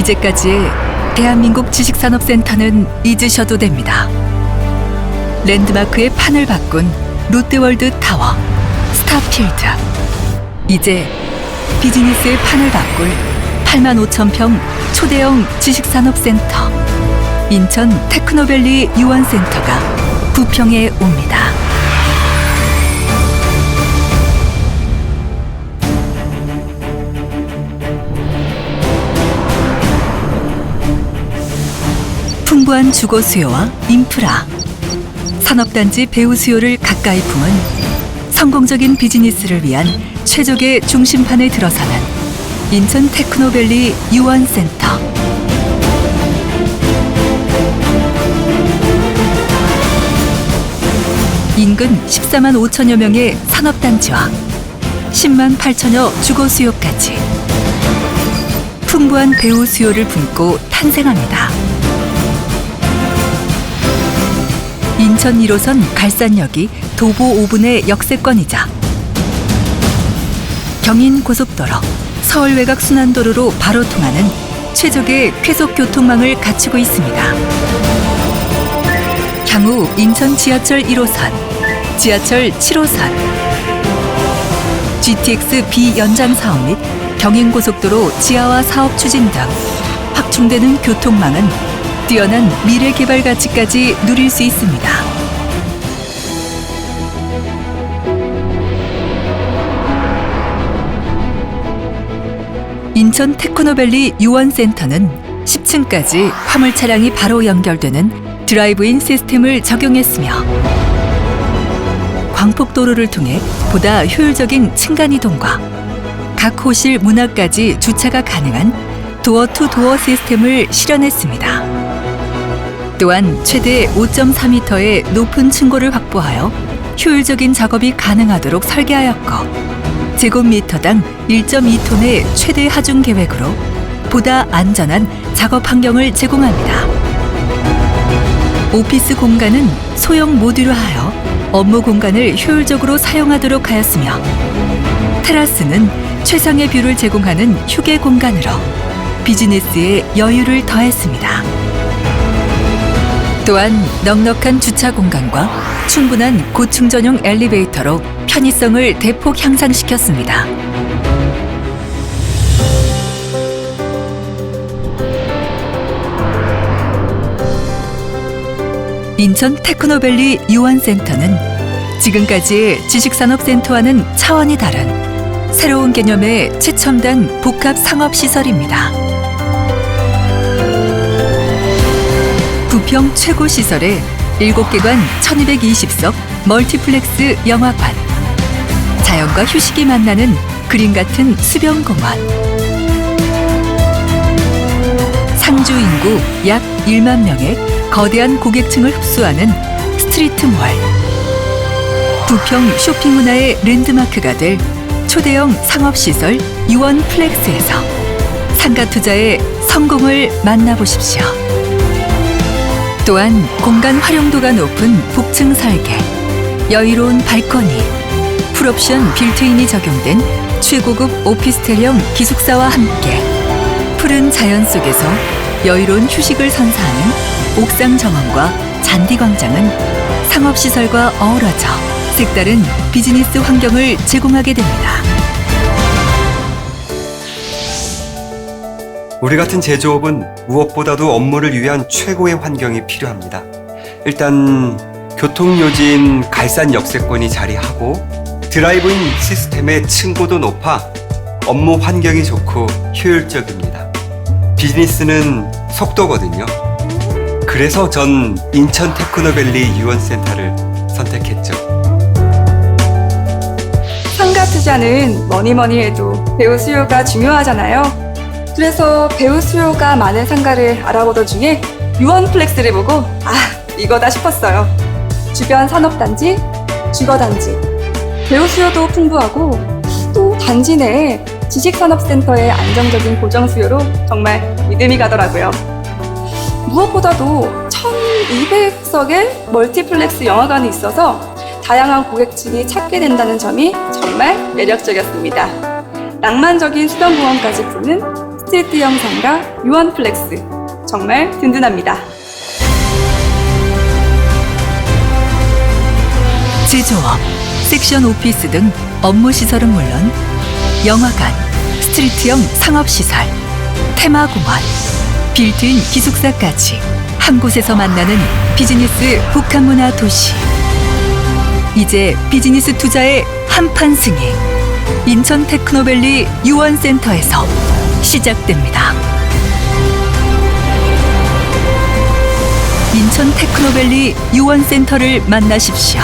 이제까지의 대한민국 지식산업센터는 잊으셔도 됩니다. 랜드마크의 판을 바꾼 롯데월드 타워, 스타필드. 이제 비즈니스의 판을 바꿀 8만 5천 평 초대형 지식산업센터 인천 테크노밸리 유원센터가 부평에 옵니다. 풍부한 주거 수요와 인프라, 산업단지 배후 수요를 가까이 품은 성공적인 비즈니스를 위한 최적의 중심판에 들어서는 인천 테크노밸리 유원센터. 인근 14만 5천여 명의 산업단지와 10만 8천여 주거 수요까지 풍부한 배후 수요를 품고 탄생합니다. 인천 1호선 갈산역이 도보 5분의 역세권이자 경인 고속도로, 서울 외곽 순환도로로 바로 통하는 최적의 쾌속 교통망을 갖추고 있습니다. 향후 인천 지하철 1호선, 지하철 7호선, GTX B 연장 사업 및 경인 고속도로 지하화 사업 추진 등 확충되는 교통망은 뛰어난 미래 개발 가치까지 누릴 수 있습니다. 인천 테크노밸리 유원센터는 10층까지 화물 차량이 바로 연결되는 드라이브인 시스템을 적용했으며 광폭도로를 통해 보다 효율적인 층간 이동과 각 호실 문화까지 주차가 가능한 도어 투 도어 시스템을 실현했습니다. 또한 최대 5.4m의 높은 층고를 확보하여 효율적인 작업이 가능하도록 설계하였고 제곱미터당 1.2톤의 최대 하중 계획으로 보다 안전한 작업 환경을 제공합니다. 오피스 공간은 소형 모듈화하여 업무 공간을 효율적으로 사용하도록 하였으며 테라스는 최상의 뷰를 제공하는 휴게 공간으로 비즈니스에 여유를 더했습니다. 또한 넉넉한 주차 공간과 충분한 고충 전용 엘리베이터로 편의성을 대폭 향상시켰습니다. 인천 테크노밸리 유원센터는 지금까지의 지식산업센터와는 차원이 다른 새로운 개념의 최첨단 복합 상업시설입니다. 부평 최고 시설에 7개관 1220석 멀티플렉스 영화관. 자연과 휴식이 만나는 그림 같은 수변공원. 상주 인구 약 1만 명의 거대한 고객층을 흡수하는 스트리트몰. 부평 쇼핑 문화의 랜드마크가 될 초대형 상업시설 유원 플렉스에서 상가 투자의 성공을 만나보십시오. 또한 공간 활용도가 높은 복층 설계, 여유로운 발코니, 풀옵션 빌트인이 적용된 최고급 오피스텔형 기숙사와 함께 푸른 자연 속에서 여유로운 휴식을 선사하는 옥상 정원과 잔디 광장은 상업시설과 어우러져 색다른 비즈니스 환경을 제공하게 됩니다. 우리 같은 제조업은 무엇보다도 업무를 위한 최고의 환경이 필요합니다. 일단 교통요지인 갈산 역세권이 자리하고 드라이브인 시스템의 층고도 높아 업무 환경이 좋고 효율적입니다. 비즈니스는 속도거든요. 그래서 전 인천 테크노밸리 유원센터를 선택했죠. 상가 투자는 뭐니 뭐니 해도 배우 수요가 중요하잖아요. 그래서 배우 수요가 많은 상가를 알아보던 중에 유원플렉스를 보고 아 이거다 싶었어요. 주변 산업단지, 주거단지, 배우 수요도 풍부하고 또 단지 내에 지식산업센터의 안정적인 고정 수요로 정말 믿음이 가더라고요. 무엇보다도 1200석의 멀티플렉스 영화관이 있어서 다양한 고객층이 찾게 된다는 점이 정말 매력적이었습니다. 낭만적인 수변공원까지 푸는 스트리트형 상가 유원플렉스. 정말 든든합니다. 제조업, 섹션 오피스 등 업무 시설은 물론 영화관, 스트리트형 상업시설, 테마공원, 빌트인 기숙사까지 한 곳에서 만나는 비즈니스 북한문화 도시. 이제 비즈니스 투자의 한판 승이 인천 테크노밸리 유원센터에서 시작됩니다. 인천 테크노밸리 유원센터를 만나십시오.